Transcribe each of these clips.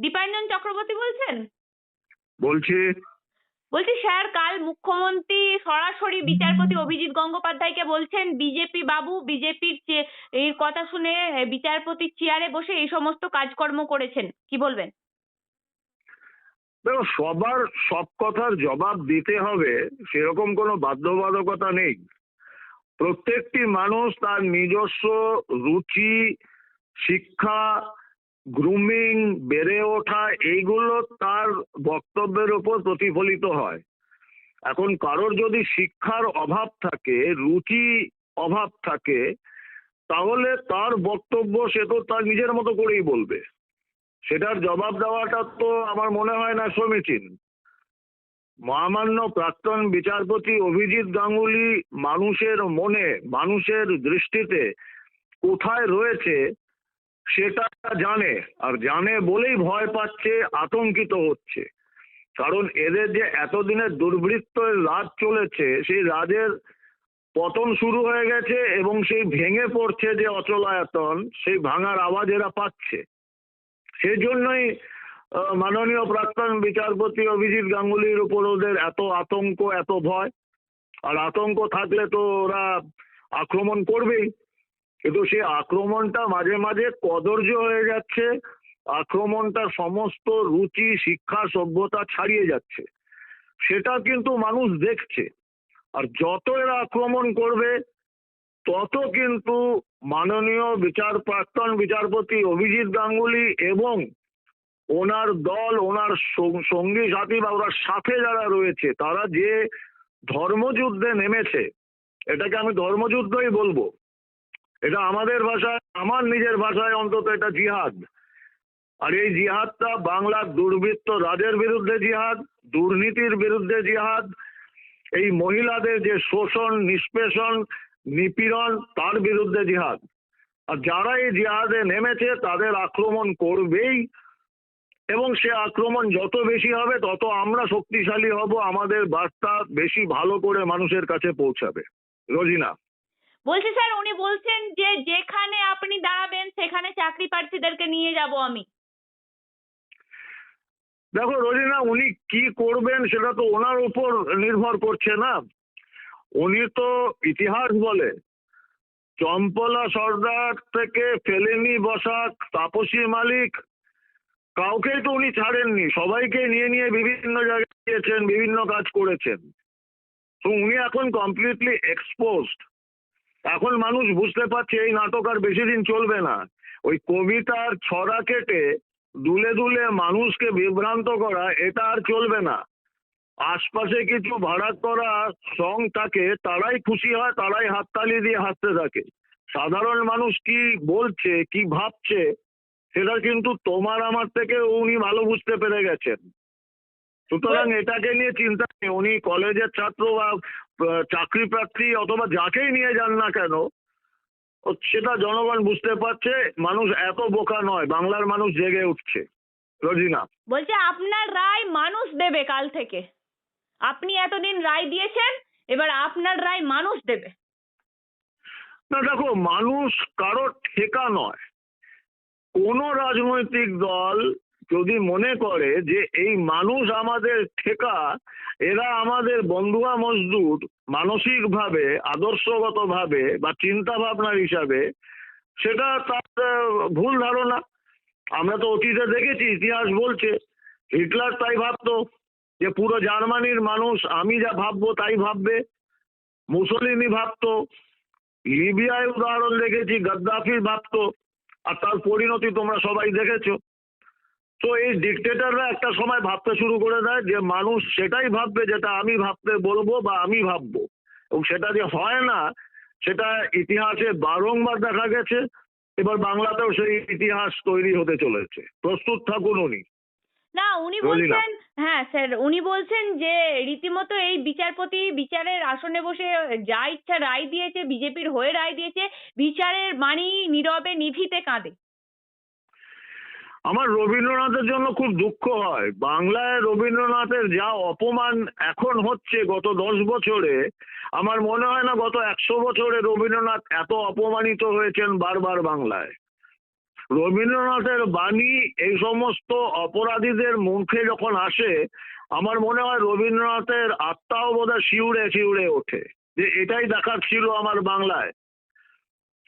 দীপাঞ্জন চক্রবর্তী বলছেন? বলছি। বলছি স্যার কাল মুখ্যমন্ত্রী সরাসরি বিচারপতি অভিজিৎ গঙ্গোপাধ্যায়কে বলছেন বিজেপি বাবু বিজেপির এর কথা শুনে বিচারপতির চেয়ারে বসে এই সমস্ত কাজকর্ম করেছেন। কি বলবেন? দেখো সবার সব কথার জবাব দিতে হবে সেরকম কোনো বাধ্যবাধকতা নেই। প্রত্যেকটি মানুষ তার নিজস্ব রুচি শিক্ষা গ্রুমিং বেড়ে ওঠা, এইগুলো তার বক্তব্যের উপর প্রতিফলিত হয়। এখন কারোর যদি শিক্ষার অভাব থাকে, রুচি অভাব থাকে, তাহলে তার বক্তব্য সে তো তার নিজের মতো করেই বলবে। সেটার জবাব দেওয়াটা তো আমার মনে হয় না সমীচীন। মহামান্য প্রাক্তন বিচারপতি অভিজিৎ গাঙ্গুলি মানুষের মনে, মানুষের দৃষ্টিতে কোথায় রয়েছে সেটা জানে, আর জানে বলেই ভয় পাচ্ছে, আতঙ্কিত হচ্ছে। কারণ এদের যে এতদিনের দুর্বৃত্তের রাজ চলেছে, সেই রাজের পতন শুরু হয়ে গেছে এবং সেই ভেঙে পড়ছে যে অচলায়তন, সেই ভাঙার আওয়াজ এরা পাচ্ছে। সেই জন্যই মাননীয় প্রাক্তন বিচারপতি অভিজিৎ গাঙ্গুলির উপর ওদের এত আতঙ্ক, এত ভয়। আর আতঙ্ক থাকলে তো ওরা আক্রমণ করবেই। কিন্তু সেই আক্রমণটা মাঝে মাঝে কদর্য হয়ে যাচ্ছে, আক্রমণটা সমস্ত রুচি, শিক্ষা, সভ্যতা ছাড়িয়ে যাচ্ছে। সেটা কিন্তু মানুষ দেখছে। আর যত এরা আক্রমণ করবে, তত কিন্তু মাননীয় বিচার প্রাক্তন বিচারপতি অভিজিৎ গাঙ্গুলি এবং ওনার দল, ওনার সঙ্গী সাথী বা ওনার সাথে যারা রয়েছে, তারা যে ধর্মযুদ্ধে নেমেছে, এটাকে আমি ধর্মযুদ্ধই বলব। এটা আমাদের ভাষায়, আমার নিজের ভাষায় অন্তত এটা জিহাদ। আর এই জিহাদটা বাংলার দুর্বৃত্ত রাজের বিরুদ্ধে জিহাদ, দুর্নীতির বিরুদ্ধে জিহাদ, এই মহিলাদের যে শোষণ, নিষ্পেষণ, নিপীড়ন, তার বিরুদ্ধে জিহাদ। আর যারা এই জিহাদে নেমেছে, তাদের আক্রমণ করবেই, এবং সে আক্রমণ যত বেশি হবে, তত আমরা শক্তিশালী হব, আমাদের বার্তা বেশি ভালো করে মানুষের কাছে পৌঁছাবে। রোজিনা। বলছি স্যার, উনি বলছেন যে যেখানে আপনি দাঁড়াবেন, সেখানে চাকরি প্রার্থীদেরকে নিয়ে যাব আমি। দেখো রোজিনা, উনি কি করবেন সেটা তো ওনার উপর নির্ভর করছে না। উনি তো ইতিহাস বলে, চম্পলা সর্দার থেকে ফেলেনি বসাক, তাপসী মালিক, কাউকেই তো উনি ছাড়েননি, সবাইকে নিয়ে নিয়ে বিভিন্ন জায়গায় গিয়েছেন, বিভিন্ন কাজ করেছেন। তো উনি এখন কমপ্লিটলি এক্সপোজড এখন মানুষ বুঝতে পারছে এই নাটক আর বেশি দিন চলবে না। ওই কবিতার ছড়া কেটে দুলে দুলে মানুষকে বিভ্রান্ত করা এটা আর চলবে না। আশপাশে কিছু ভাড়া করা সং থাকে তারাই খুশি হয় তারাই হাততালি দিয়ে হাসতে থাকে। সাধারণ মানুষ কি বলছে কি ভাবছে সেটা কিন্তু তোমার আমার থেকে উনি ভালো বুঝতে পেরে গেছেন। সুতরাং এটাকে নিয়ে চিন্তা নেই উনি কলেজের ছাত্র বা চাকরি প্রার্থী অথবা যাকেই নিয়ে যান না কেন সেটা জনগণ বুঝতে পারছে মানুষ এত বোকা নয় বাংলার মানুষ জেগে উঠছে। রোজিনা। বলছে আপনার রায় মানুষ দেবে কাল থেকে। আপনি এতদিন রায় দিয়েছেন এবার আপনার রায় মানুষ দেবে। না দেখো মানুষ কারও ঠেকা নয়। কোন রাজনৈতিক দল যদি মনে করে যে এই মানুষ আমাদের ঠেকা এরা আমাদের বন্ধুয়া মজদুর, মানসিকভাবে, আদর্শগতভাবে বা চিন্তা ভাবনার হিসাবে, সেটা তার ভুল ধারণা। আমরা তো অতীতে দেখেছি, ইতিহাস বলছে, হিটলার তাই ভাবতো যে পুরো জার্মানির মানুষ, আমি যা ভাববো তাই ভাববে। মুসলিনি ভাবতো, লিবিয়ায় উদাহরণ দেখেছি, গাদ্দাফি ভাবতো, আর তার পরিণতি তোমরা সবাই দেখেছ। তো এই ডিকটেটররা একটা সময় ভাবতে শুরু করে দেয় যে মানুষ সেটাই ভাববে যেটা আমি ভাবতে বলব বা আমি ভাববো। এবং সেটা যে হয় না সেটা ইতিহাসে বারংবার দেখা গেছে। এবার বাংলাতেও সেই ইতিহাস তৈরি হতে চলেছে। প্রস্তুত থাকুন উনি। না উনি বলছেন হ্যাঁ স্যার উনি বলছেন যে রীতিমতো এই বিচারপতি বিচারের আসনে বসে যা ইচ্ছা রায় দিয়েছে বিজেপির হয়ে রায় দিয়েছে বিচারের মানি নীরবে নিভিতে কাঁদে। আমার রবীন্দ্রনাথের জন্য খুব দুঃখ হয়। বাংলায় রবীন্দ্রনাথের যা অপমান এখন হচ্ছে গত দশ বছরে, আমার মনে হয় না গত একশো বছরে রবীন্দ্রনাথ এত অপমানিত হয়েছেন বারবার বাংলায়। রবীন্দ্রনাথের বাণী এই সমস্ত অপরাধীদের মুখে যখন আসে, আমার মনে হয় রবীন্দ্রনাথের আত্মাও বোধহয় শিউরে শিউরে ওঠে। যে এটাই দেখার ছিল আমার বাংলায়।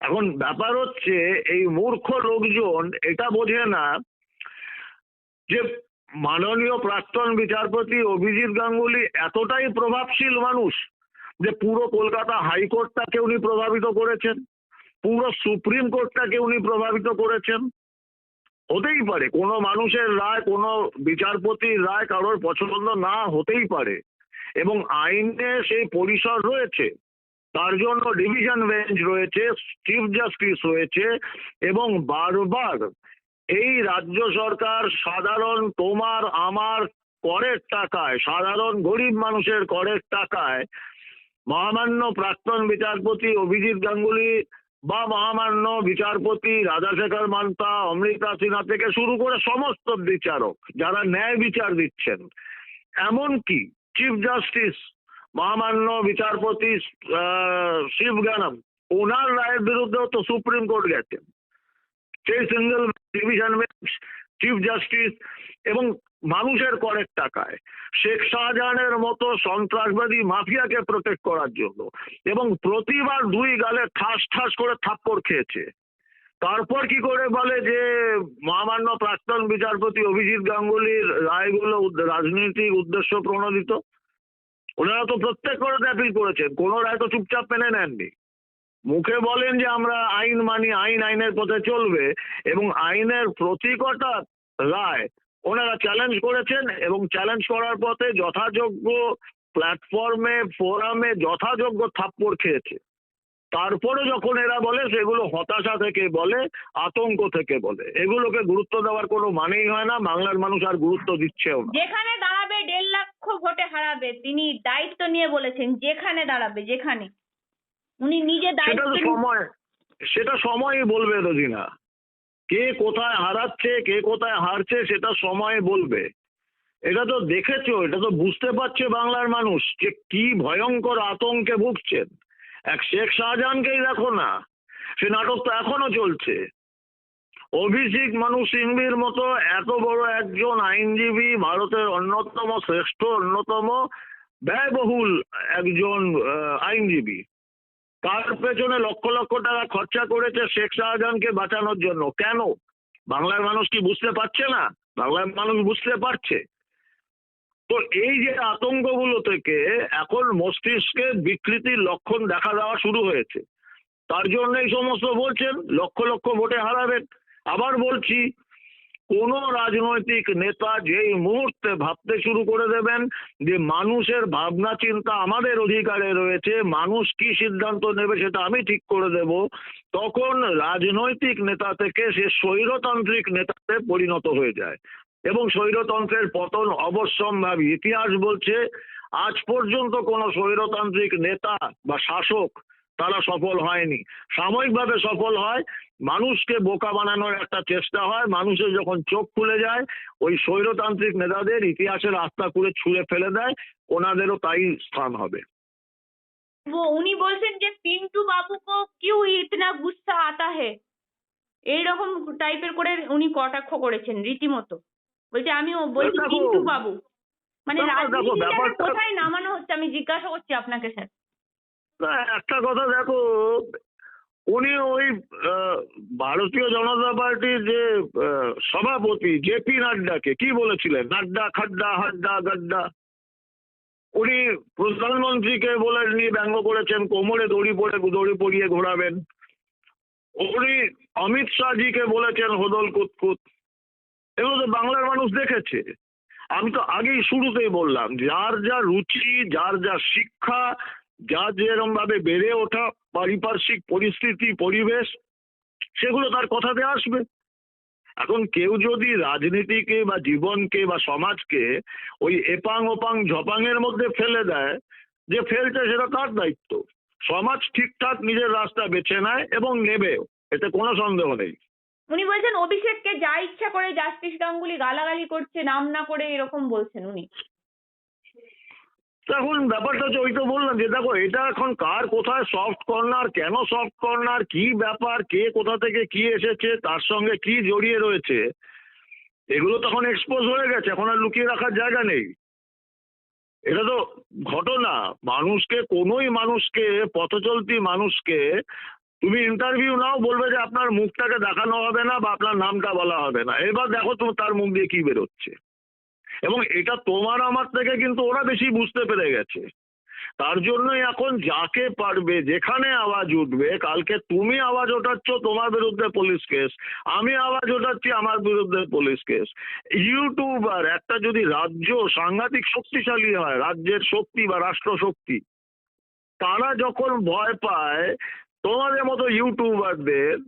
এখন ব্যাপার হচ্ছে, এই মূর্খ লোকজন এটা বোঝে না যে মাননীয় প্রাক্তন বিচারপতি অভিজিৎ গাঙ্গুলি এতটাই প্রভাবশীল মানুষ যে পুরো কলকাতা হাইকোর্টটাকে উনি প্রভাবিত করেছেন, পুরো সুপ্রিম কোর্টটাকে উনি প্রভাবিত করেছেন। হতেই পারে, কোনো মানুষের রায়, কোনো বিচারপতির রায় কারোর পছন্দ না হতেই পারে। এবং আইনে সেই পরিসর রয়েছে। তার জন্য ডিভিশন বেঞ্চ রয়েছে চিফ জাস্টিস রয়েছে এবং বারবার এই রাজ্য সরকার সাধারণ তোমার, আমার করের টাকায়, সাধারণ গরিব মানুষের করের টাকায় মহামান্য প্রাক্তন বিচারপতি অভিজিৎ গাঙ্গুলি বা মহামান্য বিচারপতি রাজাশেখর মান্তা, অমৃতা সিনহা থেকে শুরু করে সমস্ত বিচারক যারা ন্যায় বিচার দিচ্ছেন, এমনকি চিফ জাস্টিস মহামান্য বিচারপতি শিব গানম ওনার রায়ের বিরুদ্ধেও তো সুপ্রিম কোর্ট গেছেন সেই single division bench chief justice এবং মানুষের করের টাকায় শেখ শাহজাহানের মতো সন্ত্রাসবাদী মাফিয়াকে প্রোটেক্ট করার জন্য এবং প্রতিবার দুই গালে ঠাস ঠাস করে থাপ্পড় খেয়েছে। তারপর কি করে বলে যে মহামান্য প্রাক্তন বিচারপতি অভিজিৎ গাঙ্গুলির রায়গুলো রাজনৈতিক উদ্দেশ্য প্রণোদিত? ওনারা তো প্রত্যেক কোর্টে অ্যাপিল করেছেন, কোনো রায় তো চুপচাপ মেনে নেননি। মুখে বলেন যে আমরা আইন মানি, আইন আইনের পথে চলবে, এবং আইনের প্রতিকটা রায় ওনারা চ্যালেঞ্জ করেছেন, এবং চ্যালেঞ্জ করার পথে যথাযোগ্য প্ল্যাটফর্মে ফোরামে যথাযোগ্য থাপ্পড় খেয়েছে। তারপরে যখন এরা বলে সেগুলো হতাশা থেকে বলে আতঙ্ক থেকে বলে। এগুলোকে গুরুত্ব দেওয়ার কোনো মানেই হয় না বাংলার মানুষ আর গুরুত্ব দিচ্ছেও না। যেখানে দাঁড়াবে দেড় লক্ষ ভোটে হারাবে তিনি দায়িত্ব নিয়ে বলেছেন যেখানে দাঁড়াবে যেখানে। উনি নিজে সেটা দায়িত্ব সময় সেটা সময়ই বলবে রোজিনা। কে কোথায় হারাচ্ছে কে কোথায় হারছে সেটা সময় বলবে। এটা তো দেখেছ এটা তো বুঝতে পারছে বাংলার মানুষ যে কি ভয়ঙ্কর আতঙ্কে ভুগছেন। এক শেখ শাহজাহানকেই দেখো না। সে নাটক তো এখনও চলছে। অভিষেক মানু সিংভির মতো এত বড় একজন আইনজীবী ভারতের অন্যতম, শ্রেষ্ঠ অন্যতম, ব্যয়বহুল একজন আইনজীবী। তার পেছনে লক্ষ লক্ষ টাকা খরচা করেছে শেখ শাহজাহানকে বাঁচানোর জন্য। কেন? বাংলার মানুষ কি বুঝতে পারছে না? বাংলার মানুষ বুঝতে পারছে। তো এই যে আতঙ্কগুলো থেকে এখন মস্তিষ্কে বিকৃতির লক্ষণ দেখা দেওয়া শুরু হয়েছে। তার জন্য এই সমস্ত বলছেন, লক্ষ লক্ষ ভোটে হারাবেন। আবার বলছি, কোন রাজনৈতিক নেতা যেই মুহূর্তে ভাবতে শুরু করে দেবেন যে মানুষের ভাবনা চিন্তা আমাদের অধিকারে রয়েছে, মানুষ কি সিদ্ধান্ত নেবে সেটা আমি ঠিক করে দেব, তখন রাজনৈতিক নেতা থেকে সে স্বৈরতান্ত্রিক নেতাতে পরিণত হয়ে যায়। এবং স্বৈরতন্ত্রের পতন অবশ্যম্ভাবী। ইতিহাস বলছে, আজ পর্যন্ত কোনো স্বৈরতান্ত্রিক নেতা বা শাসক তারা সফল হয়নি। সাময়িকভাবে সফল হয়, মানুষকে বোকা বানানোর একটা চেষ্টা হয় মানুষের যখন চোখ খুলে যায়, ওই স্বৈরতান্ত্রিক নেতাদের ইতিহাসের রাস্তা করে ছুঁড়ে ফেলে দেয়, ওনাদেরও তাই স্থান হবে। উনি বলছেন যে, পিন্টু বাবু কো কিউ ইতনা গুসা আতা হে। এইরকম টাইপের করে উনি কটাক্ষ করেছেন রীতিমতো। বলছে আমি ও বলছি পিন্টু বাবু মানে রাজনীতিটাকে কোথায় নামানো হচ্ছে আমি জিজ্ঞাসা করছি আপনাকে স্যার। না একটা কথা দেখো উনি ওই ভারতীয় জনতা পার্টির যে সভাপতি জেপি নাড্ডাকে কি বলেছিলেন? নাড্ডা খাড্ডা হাড্ডা গাড্ডা। উনি প্রধানমন্ত্রীকে বলে নিয়ে ব্যঙ্গ করেছেন কোমরে দড়ি পরে দড়ি পরিয়ে ঘোরাবেন। উনি অমিত শাহজিকে বলেছেন হোদল কুতকুত। এগুলো তো বাংলার মানুষ দেখেছে। আমি তো আগেই শুরুতেই বললাম, যার যা রুচি, যার যা শিক্ষা যার যেরকম ভাবে বেড়ে ওঠা পারিপার্শ্বিক পরিস্থিতি, পরিবেশ, সেগুলো তার কথাতে আসবে। এখন কেউ যদি রাজনীতিকে বা জীবনকে বা সমাজকে ওই এপাং ওপাং ঝপাংয়ের মধ্যে ফেলে দেয়, যে ফেলছে সেটা তার দায়িত্ব। সমাজ ঠিকঠাক নিজের রাস্তা বেছে নেয় এবং নেবেও, এতে কোনো সন্দেহ নেই। উনি বলছেন, অভিষেককে যা ইচ্ছা করে জাস্টিস গাঙ্গুলি গালাগালি করছে, নাম না করে এরকম বলছেন উনি। এখন ব্যাপারটা হচ্ছে, ওই তো বললাম যে, দেখো, এটা এখন কার কোথায় সফট কর্নার কেন সফট কর্নার কি ব্যাপার, কে কোথা থেকে কি এসেছে, তার সঙ্গে কি জড়িয়ে রয়েছে, এগুলো তখন এক্সপোজ হয়ে গেছে, এখন আর লুকিয়ে রাখার জায়গা নেই। এটা তো ঘটনা, মানুষকে, কোনোই মানুষকে, পথচলতি মানুষকে তুমি ইন্টারভিউ নাও, বলবে যে আপনার মুখটাকে দেখানো হবে না বা আপনার নামটা বলা হবে না। এবার দেখো তো তার মুখ দিয়ে কি বেরোচ্ছে। এবং এটা তোমার আমার থেকে কিন্তু ওরা বেশি বুঝতে পেরে গেছে। তার জন্যই এখন যাকে পারবে, যেখানে আওয়াজ উঠবে, কালকে তুমি আওয়াজ ওঠাচ্ছ তোমার বিরুদ্ধে পুলিশ কেস আমি আওয়াজ ওঠাচ্ছি আমার বিরুদ্ধে পুলিশ কেস ইউটিউবার একটা যদি রাজ্য সাংঘাতিক শক্তিশালী হয়, রাজ্যের শক্তি বা রাষ্ট্র শক্তি তারা যখন ভয় পায় তোমাদের মতো ইউটিউবারদের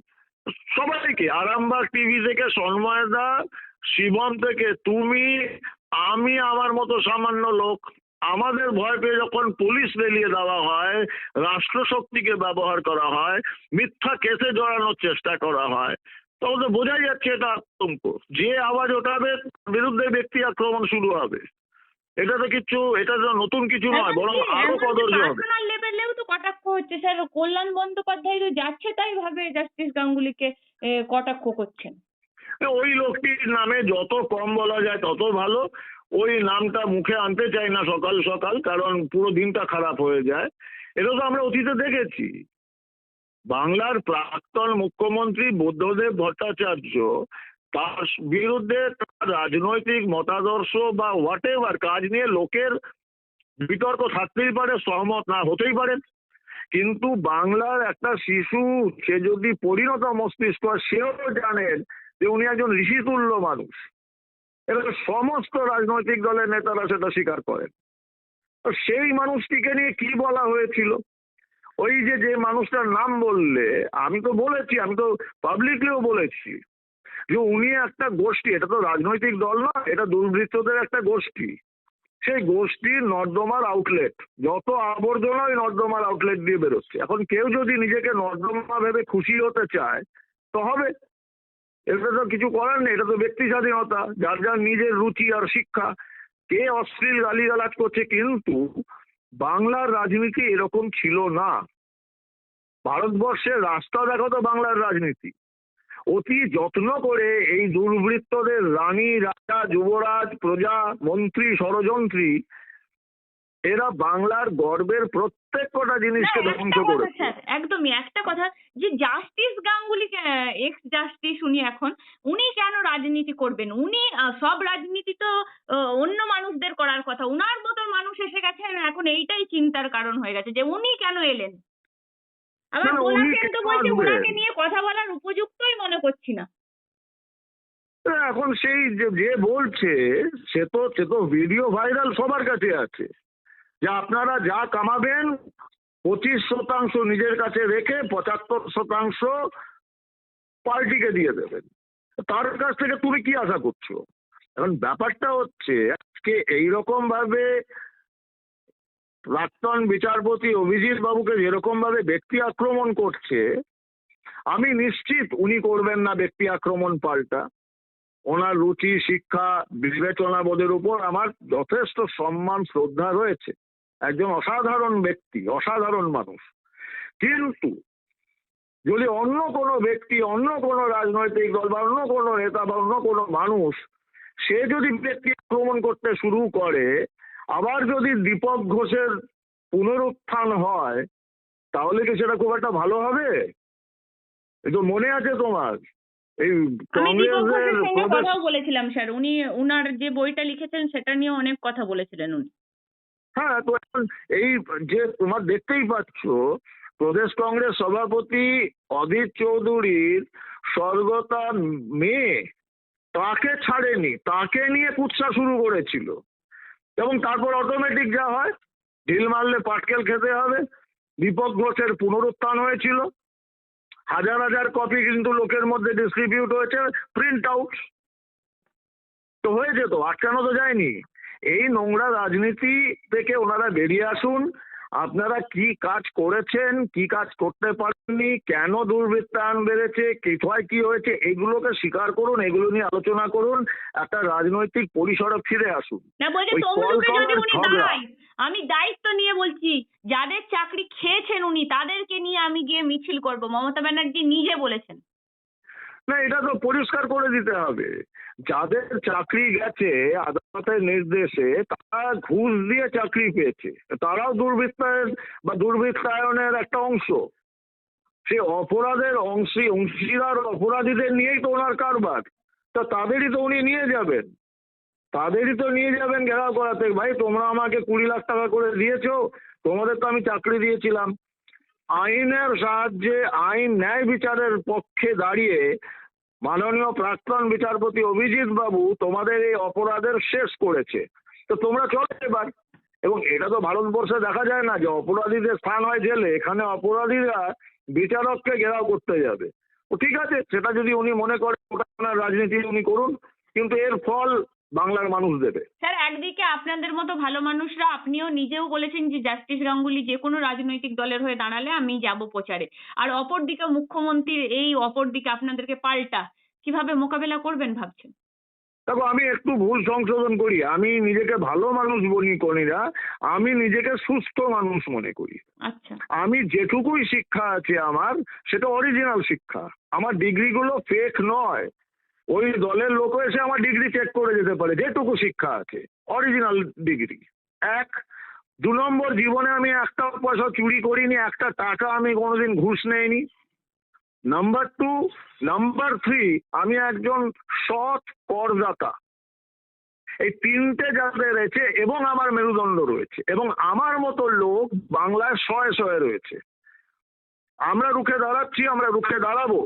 সবাইকে, আরামবাগ টিভি থেকে সন্ময়দা শিবম থেকে তুমি, আমি আমার মতো সামান্য লোক, আমাদের ভয় পেয়ে যখন পুলিশ রেলিয়ে দেওয়া হয়, রাষ্ট্রশক্তিকে ব্যবহার করা হয়, মিথ্যা কেসে জড়ানোর চেষ্টা করা হয়, তখন তো বোঝাই যাচ্ছে এটা আতঙ্ক। যে আওয়াজ ওঠাবে বিরুদ্ধে ব্যক্তি আক্রমণ শুরু হবে। এটা তো কিছু এটা তো নতুন কিছু নয় বরং আরও কদর্য হবে। লেভেলেও তো কটাক্ষ হচ্ছে স্যার কল্যাণ বন্দ্যোপাধ্যায় তো যাচ্ছে তাই ভাবে জাস্টিস গাঙ্গুলিকে কটাক্ষ করছেন। ওই লোকটির নামে যত কম বলা যায় তত ভালো ওই নামটা মুখে আনতে চাই না সকাল সকাল কারণ পুরো দিনটা খারাপ হয়ে যায়। এটা তো আমরা অতীতে দেখেছি। বাংলার প্রাক্তন মুখ্যমন্ত্রী বুদ্ধদেব ভট্টাচার্য তার বিরুদ্ধে তার রাজনৈতিক মতাদর্শ বা হোয়াট কাজ নিয়ে লোকের বিতর্ক থাকতেই পারে, সহমত না হতেই পারে। কিন্তু বাংলার একটা শিশু, সে যদি পরিণত মস্তিষ্ক, সেও জানেন যে উনি একজন ঋষিতুল্য মানুষ। এটা সমস্ত রাজনৈতিক দলের নেতারা সেটা স্বীকার করেন। সেই মানুষটিকে নিয়ে কি বলা হয়েছিল? ওই যে যে মানুষটার নাম বললে, আমি তো বলেছি, আমি তো পাবলিকলিও বলেছি। যে উনি একটা গোষ্ঠী, এটা তো রাজনৈতিক দল না, এটা দুর্বৃত্তদের একটা গোষ্ঠী। সেই গোষ্ঠীর নর্দমার আউটলেট যত আবর্জনা ওই নর্দমার আউটলেট দিয়ে বেরোচ্ছে। এখন কেউ যদি নিজেকে নর্দমা ভেবে খুশি হতে চায়, তো হবে। এটা তো কিছু করার নেই, এটা তো ব্যক্তি স্বাধীনতা, যার যার নিজের রুচি আর শিক্ষা। কে অশ্লীল গালিগালাজ করছে কিন্তু বাংলার রাজনীতি এরকম ছিল না। ভারতবর্ষের রাস্তা দেখো তো বাংলার রাজনীতি। অতি যত্ন করে এই দুর্বৃত্তদের রানী রাজা যুবরাজ প্রজা মন্ত্রী ষড়যন্ত্রী এরা বাংলার গর্বের প্রত্যেক কটা জিনিসকে ধ্বংস স্যার একদমই একটা কথা যে জাস্টিস গাঙ্গুলি এক্স জাস্টিস উনি এখন উনি কেন রাজনীতি করবেন? উনি সব রাজনীতি তো অন্য মানুষদের করার কথা। উনার মতো মানুষ এসে গেছেন এখন এইটাই চিন্তার কারণ হয়ে গেছে যে উনি কেন এলেন? আবার না, না, তো বলছে? ওনাকে নিয়ে কথা বলার উপযুক্তই মনে করছি না। এখন সেই যে যে বলছে সে তো সে তো ভিডিও ভাইরাল সবার কাছে আছে। যে আপনারা যা কামাবেন পঁচিশ শতাংশ নিজের কাছে রেখে পঁচাত্তর শতাংশ পার্টিকে দিয়ে দেবেন। তার কাছ থেকে তুমি কি আশা করছ? এখন ব্যাপারটা হচ্ছে আজকে এইরকম ভাবে প্রাক্তন বিচারপতি অভিজিৎ বাবুকে যেরকম ভাবে ব্যক্তি আক্রমণ করছে, আমি নিশ্চিত উনি করবেন না ব্যক্তি আক্রমণ পাল্টা। ওনার রুচি, শিক্ষা বিবেচনা বোধের উপর আমার যথেষ্ট সম্মান, শ্রদ্ধা রয়েছে। একজন অসাধারণ ব্যক্তি, অসাধারণ মানুষ। কিন্তু যদি অন্য কোনো ব্যক্তি, অন্য কোনো রাজনৈতিক দল বা অন্য কোনো নেতা বা অন্য কোনো মানুষ, সে যদি ব্যক্তি আক্রমণ করতে শুরু করে আবার যদি দীপক ঘোষের পুনরুত্থান হয় তাহলে কি সেটা খুব একটা ভালো হবে? এই তো মনে আছে তোমার। এই কংগ্রেসের কথাও বলেছিলাম স্যার। উনি উনার যে বইটা লিখেছেন সেটা নিয়ে অনেক কথা বলেছিলেন উনি। হ্যাঁ তো এখন এই যে তোমার দেখতেই পাচ্ছ প্রদেশ কংগ্রেস সভাপতি অধীর চৌধুরীর স্বর্গতা মেয়ে তাকে ছাড়েনি তাকে নিয়ে কুৎসা শুরু করেছিল। এবং তারপর অটোমেটিক যা হয়, ঢিল মারলে পাটকেল খেতে হবে। দীপক ঘোষের পুনরুত্থান হয়েছিল। হাজার হাজার কপি কিন্তু লোকের মধ্যে ডিস্ট্রিবিউট হয়েছে প্রিন্ট আউট তো হয়েছে তো, আটকানো তো যায়নি। এই নোংরা রাজনীতি থেকে ওনারা বেরিয়ে আসুন আপনারা কি কাজ করেছেন কি কাজ করতে পারেননি কেন দুর্বৃত্তায়ন বেড়েছে কোথায় কি হয়েছে এগুলোকে স্বীকার করুন এগুলো নিয়ে আলোচনা করুন একটা রাজনৈতিক পরিসরে ফিরে আসুন। আমি দায়িত্ব নিয়ে বলছি যাদের চাকরি খেয়েছেন উনি তাদেরকে নিয়ে আমি গিয়ে মিছিল করব। মমতা ব্যানার্জি নিজে বলেছেন। না, এটা তো পরিষ্কার করে দিতে হবে। যাদের চাকরি গেছে আদালতের নির্দেশে, তারা ঘুষ দিয়ে চাকরি পেয়েছে। তারাও দুর্বৃত্তায়ন বা দুর্বৃত্তায়নের একটা অংশ। সে অপরাধের অংশী, অংশীদার অপরাধীদের নিয়েই তো ওনার কারবার। তা তাদেরই তো উনি নিয়ে যাবেন। তাদেরই তো নিয়ে যাবেন ঘেরাও করাতে। ভাই, তোমরা আমাকে কুড়ি লাখ টাকা করে দিয়েছ, তোমাদের তো আমি চাকরি দিয়েছিলাম। আইনের সাহায্যে আইন ন্যায় বিচারের পক্ষে দাঁড়িয়ে মাননীয় প্রাক্তন বিচারপতি অভিজিৎ বাবু তোমাদের এই অপরাধের শেষ করেছে। তো তোমরা চলো এবার। এবং এটা তো ভারতবর্ষে দেখা যায় না যে অপরাধীদের স্থান হয় জেলে, এখানে অপরাধীরা বিচারককে ঘেরাও করতে যাবে। ঠিক আছে, সেটা যদি উনি মনে করেন, ওটা রাজনীতি উনি করুন। কিন্তু এর ফল বাংলার মানুষ দেবে। স্যার একদিকে আপনাদের মতো ভালো মানুষরা আপনিও নিজেও বলেছেন যে জাস্টিস গাঙ্গুলি যে কোনো রাজনৈতিক দলের হয়ে দাঁড়ালে আমি যাব প্রচারে। আর অপরদিকে মুখ্যমন্ত্রীর এই অপরদিকে আপনাদেরকে পাল্টা কীভাবে মোকাবেলা করবেন ভাবছেন? দেখো আমি একটু ভুল সংশোধন করি। আমি নিজেকে ভালো মানুষ বলি করি না আমি নিজেকে সুস্থ মানুষ মনে করি। আচ্ছা। আমি যেটুকুই শিক্ষা আছে আমার সেটা অরিজিনাল শিক্ষা। আমার ডিগ্রিগুলো ফেক নয়। ওই দলের লোক এসে আমার ডিগ্রি চেক করে যেতে পারে, যেটুকু শিক্ষা আছে অরিজিনাল ডিগ্রি এক, দু নম্বর জীবনে আমি একটা পয়সা চুরি করিনি, একটা টাকা আমি কোনোদিন ঘুষ নেইনি। নাম্বার টু নাম্বার থ্রি আমি একজন সৎ করদাতা। এই তিনটে যাদের রয়েছে, এবং আমার মেরুদণ্ড রয়েছে, এবং আমার মতো লোক বাংলায় শয়ে শয়ে রয়েছে। আমরা রুখে দাঁড়াচ্ছি, আমরা রুখে দাঁড়াবো।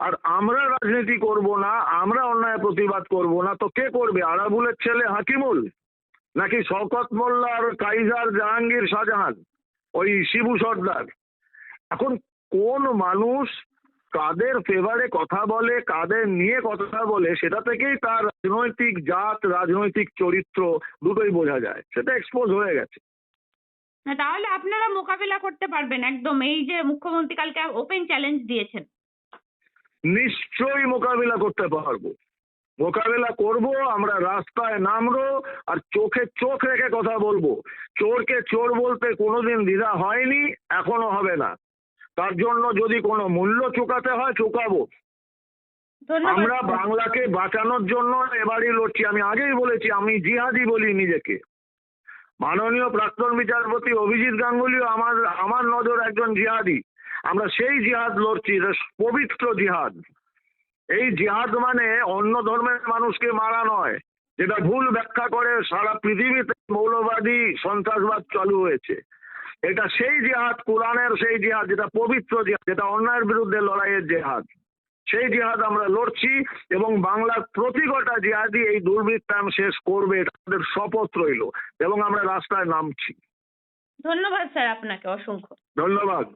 আর আমরা রাজনীতি করব না, আমরা অন্যায় প্রতিবাদ করব না, তো কে করবে? আরাবুলের ছেলে হাকিমুল? নাকি শওকত মোল্লা আর কাইজার জাহাঙ্গীর শাহজাহান? ওই শিবু সর্দার। এখন কোন মানুষ কাদের ফেভারে কথা বলে, কাদের নিয়ে কথা বলে, সেটা থেকেই তার রাজনৈতিক জাত, রাজনৈতিক চরিত্র দুটোই বোঝা যায়। সেটা এক্সপোজ হয়ে গেছে। তাহলে আপনারা মোকাবিলা করতে পারবেন একদম। এই যে মুখ্যমন্ত্রী কালকে ওপেন চ্যালেঞ্জ দিয়েছেন। নিশ্চয়ই মোকাবিলা করতে পারব। মোকাবেলা করব আমরা রাস্তায় নামবো আর চোখে চোখ রেখে কথা বলব। চোরকে চোর বলতে কোনোদিন দ্বিধা হয়নি এখনও হবে না। তার জন্য যদি কোনো মূল্য চুকাতে হয় চুকাবো। আমরা বাংলাকে বাঁচানোর জন্য এবারই লড়ছি। আমি আগেই বলেছি আমি জিহাদি বলি নিজেকে। মাননীয় প্রাক্তন বিচারপতি অভিজিৎ গাঙ্গুলিও আমার আমার নজর একজন জিহাদি। আমরা সেই জিহাদ লড়ছি পবিত্র জিহাদ। এই জিহাদ মানে অন্য ধর্মের মানুষকে মারা নয় যেটা ভুল ব্যাখ্যা করে সারা পৃথিবীতে মৌলবাদী সন্ত্রাসবাদ চালু হয়েছে। এটা সেই জিহাদ কোরআনের সেই জিহাদ যেটা পবিত্র জিহাদ যেটা অন্যায়ের বিরুদ্ধে লড়াইয়ের জেহাদ। সেই জিহাদ আমরা লড়ছি এবং বাংলার প্রতি কটা জিহাদি এই দুর্বৃত্তায়ন শেষ করবে এটা আমাদের শপথ রইল এবং আমরা রাস্তায় নামছি। ধন্যবাদ স্যার আপনাকে অসংখ্য। ধন্যবাদ।